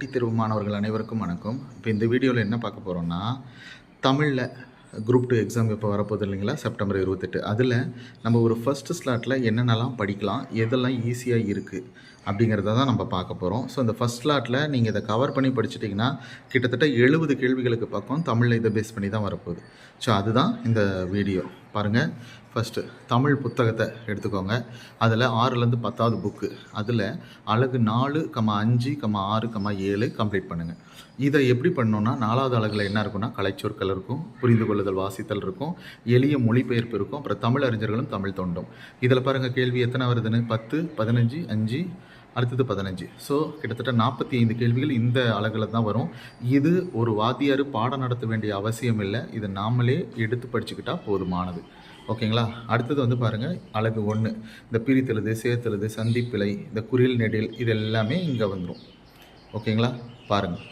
போட்டி தேர்வு மாணவர்கள் அனைவருக்கும் வணக்கம். இப்போ இந்த வீடியோவில் என்ன பார்க்க போகிறோன்னா தமிழில் குரூப் டூ எக்ஸாம் இப்போ வரப்போகுது இல்லைங்களா? செப்டம்பர் இருபத்தெட்டு. அதில் நம்ம ஒரு ஃபஸ்ட்டு ஸ்லாட்டில் என்னென்னலாம் படிக்கலாம் எதெல்லாம் ஈஸியாக இருக்குது அப்படிங்கிறத தான் நம்ம பார்க்க போகிறோம் ஸோ இந்த ஃபஸ்ட் ஸ்லாட்டில் நீங்கள் இதை கவர் பண்ணி படிச்சிட்டிங்கன்னா கிட்டத்தட்ட எழுபது கேள்விகளுக்கு பக்கம் தமிழில் இதை பேஸ் பண்ணி தான் வரப்போகுது. ஸோ அதுதான் இந்த வீடியோ பாருங்கள் ஃபஸ்ட்டு தமிழ் புத்தகத்தை எடுத்துக்கோங்க. அதில் ஆறுலேருந்து பத்தாவது புக்கு அதில் அழகு நாலு கம்மா அஞ்சு கம்மா ஆறு கம்மா ஏழு கம்ப்ளீட் பண்ணுங்கள் இதை எப்படி பண்ணோன்னா நாலாவது அழகில் என்ன இருக்குன்னா கலைச்சொற்கள் இருக்கும் புரிந்து கொள்ளுதல் வாசித்தல் இருக்கும் எளிய மொழிபெயர்ப்பு இருக்கும் அப்புறம் தமிழ் அறிஞர்களும் தமிழ் தொண்டும். இதில் பாருங்கள் கேள்வி எத்தனை வருதுன்னு? பத்து பதினஞ்சு அஞ்சு அடுத்தது பதினஞ்சு. ஸோ கிட்டத்தட்ட நாற்பத்தி ஐந்து கேள்விகள் இந்த அழகில் தான் வரும். இது ஒரு வாத்தியார் பாடம் நடத்த வேண்டிய அவசியம் இல்லை. இது நாமளே எடுத்து படிச்சுக்கிட்டால் போதுமானது. ஓகேங்களா? அடுத்தது வந்து பாருங்கள் அழகு ஒன்று இந்த பிரித்தெழுது சேர்த்தெழுது சந்திப்பிழை இந்த குரில் நெடில் இது எல்லாமே இங்கே வந்துடும் ஓகேங்களா? பாருங்கள்